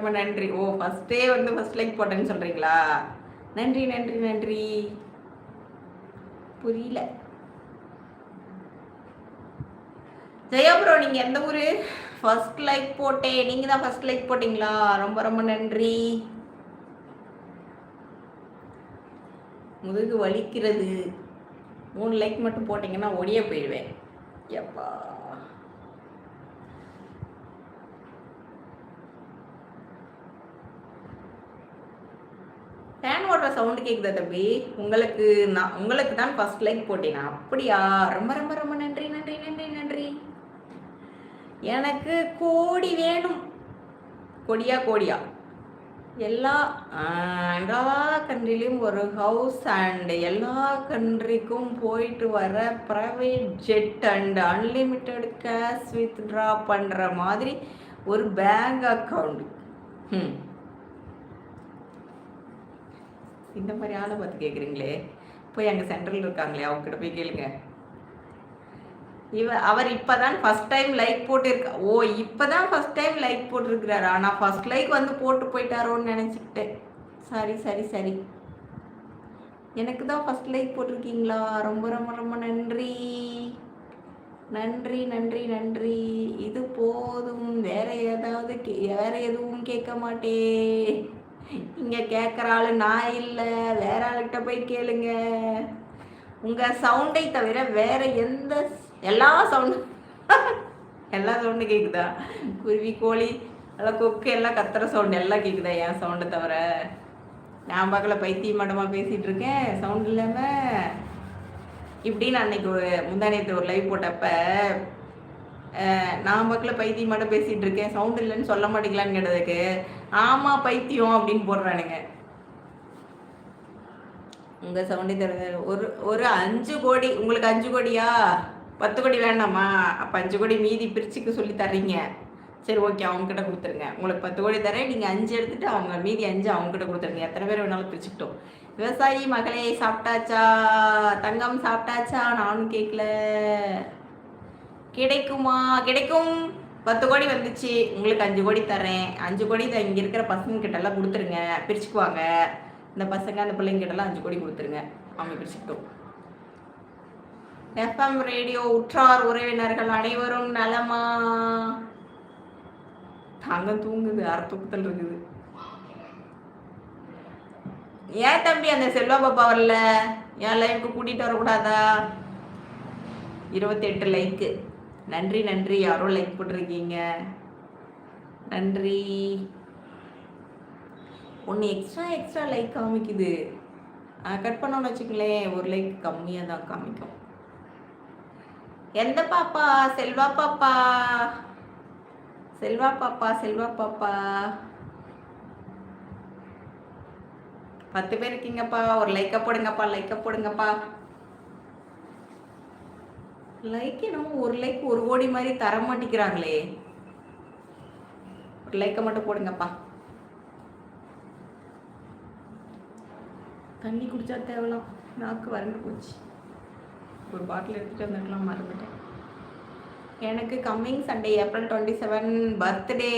ரொம்ப நன்றி. ஓ ஃபஸ்ட்டே வந்து ஃபர்ஸ்ட் லைக் போட்டேன்னு சொல்கிறீங்களா நன்றி நன்றி நன்றி. புரியல. ஜெயா ப்ரோ நீங்கள் எந்த ஊரு? ஃபர்ஸ்ட் லைக் போட்டேன் நீங்கள் தான் ஃபர்ஸ்ட் லைக் போட்டிங்களா? ரொம்ப ரொம்ப நன்றி. முதுகு வலிக்கிறது. மூணு லைக் மட்டும் போட்டிங்கன்னா ஒடியே போயிடுவேன். எப்பா. ஃபேன் ஓடுற சவுண்டு கேட்குதா தம்பி? உங்களுக்கு நான் உங்களுக்கு தான் ஃபர்ஸ்ட் லைக் போட்டேன். அப்படியா? ரொம்ப ரொம்ப ரொம்ப நன்றி நன்றி நன்றி நன்றி. எனக்கு கோடி வேணும். கொடியா கோடியா? எல்லா எல்லா கண்ட்ரிலையும் ஒரு ஹவுஸ் அண்ட் எல்லா கண்ட்ரிக்கும் போயிட்டு வர private jet and unlimited cash withdraw பண்ணுற மாதிரி ஒரு பேங்க் அக்கவுண்ட் ம் இந்த மாதிரி ஆளை பார்த்து கேட்குறீங்களே போய் அங்கே சென்ட்ரல் இருக்காங்களே அவங்ககிட்ட போய் கேளுங்க. இவ அவர் இப்பதான் ஃபர்ஸ்ட் டைம் லைக் போட்டிருக்கா ஓ இப்பதான் ஃபர்ஸ்ட் டைம் லைக் போட்டிருக்கிறாரு. ஆனால் ஃபர்ஸ்ட் லைக் வந்து போட்டு போயிட்டாரோன்னு நினச்சிக்கிட்டேன். சரி சரி சரி. எனக்கு தான் ஃபர்ஸ்ட் லைக் போட்டிருக்கீங்களா? ரொம்ப ரொம்ப ரொம்ப நன்றி. நன்றி நன்றி நன்றி. இது போதும். வேற ஏதாவது கே- வேற எதுவும் கேட்க மாட்டேன் இங்கே கேட்குற ஆள் நான் இல்லை. வேற ஆளுகிட்ட போய் கேளுங்க. உங்க சவுண்டை தவிர வேற எந்த எல்லா சவுண்டும் எல்லா சவுண்டும் கேக்குதா? குருவி கோழி எல்லாம் கொக்கு எல்லாம் கத்துற சவுண்ட் எல்லாம் கேக்குதா என் சவுண்டை தவிர? நான் பார்க்கல பைத்திய மடமா பேசிட்டு இருக்கேன். சவுண்ட் இல்லாம. இப்படின்னு அன்னைக்கு முந்தானியத்தை ஒரு லைவ் போட்டப்ப நான் பக்கத்தில் பைத்தியம் மட்டும் பேசிட்டு இருக்கேன். சவுண்ட் இல்லைன்னு சொல்ல மாட்டேங்களான்னு கேட்டதுக்கு ஆமாம் பைத்தியம் அப்படின்னு போடுறானுங்க. உங்கள் சவுண்டே தருங்க ஒரு ஒரு அஞ்சு கோடி உங்களுக்கு அஞ்சு கோடியா? பத்து கோடி வேண்டாமா? அப்போ அஞ்சு கோடி மீதி பிரிச்சுக்க சொல்லி தர்றீங்க. சரி ஓகே அவங்ககிட்ட கொடுத்துருங்க. உங்களுக்கு பத்து கோடி தரேன் நீங்கள் அஞ்சு எடுத்துகிட்டு அவங்க மீதி அஞ்சு அவங்ககிட்ட கொடுத்துருங்க. எத்தனை பேர் வேணாலும் பிரிச்சுக்கிட்டோம். விவசாயி மகளே சாப்பிட்டாச்சா? தங்கம் சாப்பிட்டாச்சா? நானும் கேட்கல கிடைக்குமா? கிடைக்கும். பத்து கோடி வந்துச்சு. உங்களுக்கு அஞ்சு கோடி தரேன் அஞ்சு கோடி இதை இங்கே இருக்கிற பசங்க கிட்ட எல்லாம் கொடுத்துருங்க. பிரிச்சுக்குவாங்க. இந்த பசங்க அந்த பிள்ளைங்க கிட்ட எல்லாம் அஞ்சு கோடி கொடுத்துருங்க. அவங்க பிரிச்சுக்கிட்டோம். எஃப்எம் ரேடியோ உற்றார் உறவினர்கள் அனைவரும் நலமா? தங்கம் தூங்குது. அரை தூக்கத்தில் இருக்குது. ஏன் தம்பி அந்த செல்வா பாப்பா வரல? என் லைஃப்க்கு கூட்டிட்டு வரக்கூடாதா? இருபத்தெட்டு லைக்கு நன்றி நன்றி. யாரோ லைக் போட்டிருக்கீங்க? நன்றி. ஒன்று எக்ஸ்ட்ரா எக்ஸ்ட்ரா லைக் காமிக்குது. கட் பண்ணோன்னு வச்சுக்கலேன் ஒரு லைக் கம்மியாக தான் காமிக்கும். எந்த பாப்பா? செல்வா பாப்பா. செல்வா பாப்பா செல்வா பாப்பா. பத்து பேர் இருக்கீங்கப்பா. ஒரு லைக்கை போடுங்கப்பா லைக்கை போடுங்கப்பா. லைக் என்னமோ ஒரு லைக் ஒரு கோடி மாதிரி தர மாட்டேங்கிறாங்களே. ஒரு லைக்கை மட்டும் போடுங்கப்பா. தண்ணி குடிச்சா தேவலாம். நாக்கு வறண்டு போச்சு. ஒரு பாட்டில் எடுத்துகிட்டு வந்துருக்கலாம் மறந்துட்டேன். எனக்கு coming Sunday April twenty seven birthday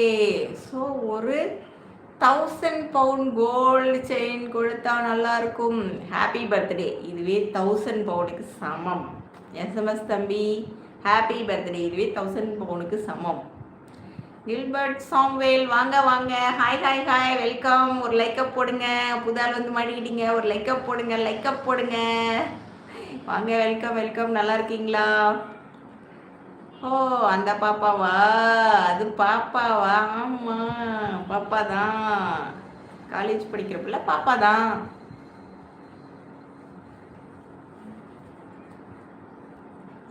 so ஒரு தௌசண்ட் பவுண்ட் கோல்டு செயின் கொடுத்தா நல்லா இருக்கும். ஹாப்பி பர்த்டே இதுவே தௌசண்ட் பவுனுக்கு சமம். எஸ்எம்எஸ் தம்பி ஹாப்பி பர்த்டே இதுவே தௌசண்ட் பவுனுக்கு சமம். கில்பர்ட் சாம்வேல் வாங்க வாங்க. ஹாய் ஹாய் ஹாய் வெல்கம் ஒரு லைக்கப் போடுங்க. புதால் வந்து மாட்டிக்கிட்டீங்க ஒரு லைக்கப் போடுங்க. லைக்கப் போடுங்க. வாங்க வெல்கம் வெல்கம் நல்லா இருக்கீங்களா? ஓ அந்த பாப்பாவா? அது பாப்பாவா? ஆமாம் பாப்பா தான் காலேஜ் படிக்கிற பிள்ளை பாப்பா தான்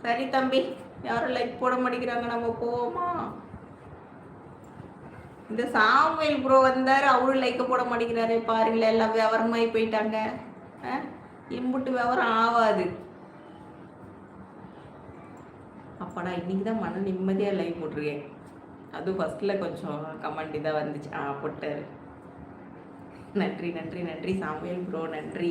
சரி தம்பி யாரும் லைக் போட மாட்டேங்கிறாங்க நம்ம போவோமா? இந்த சாமுவேல் ப்ரோ வந்தார் அவரும் லைக்க போட மாட்டேங்கிறாரு. பாருங்களேன் எல்லாம் விவரமாயி போயிட்டாங்க. ஆ? இம்புட்டு விவரம் ஆகாது அப்பாடா இன்னைக்கு தான் மன நிம்மதியாக லைவ் போட்டிருக்கேன். அதுவும் ஃபஸ்ட்டில் கொஞ்சம் கமெண்ட் இதாக வந்துச்சு. ஆ போட்டார். நன்றி நன்றி நன்றி சாமுவேல் ப்ரோ நன்றி.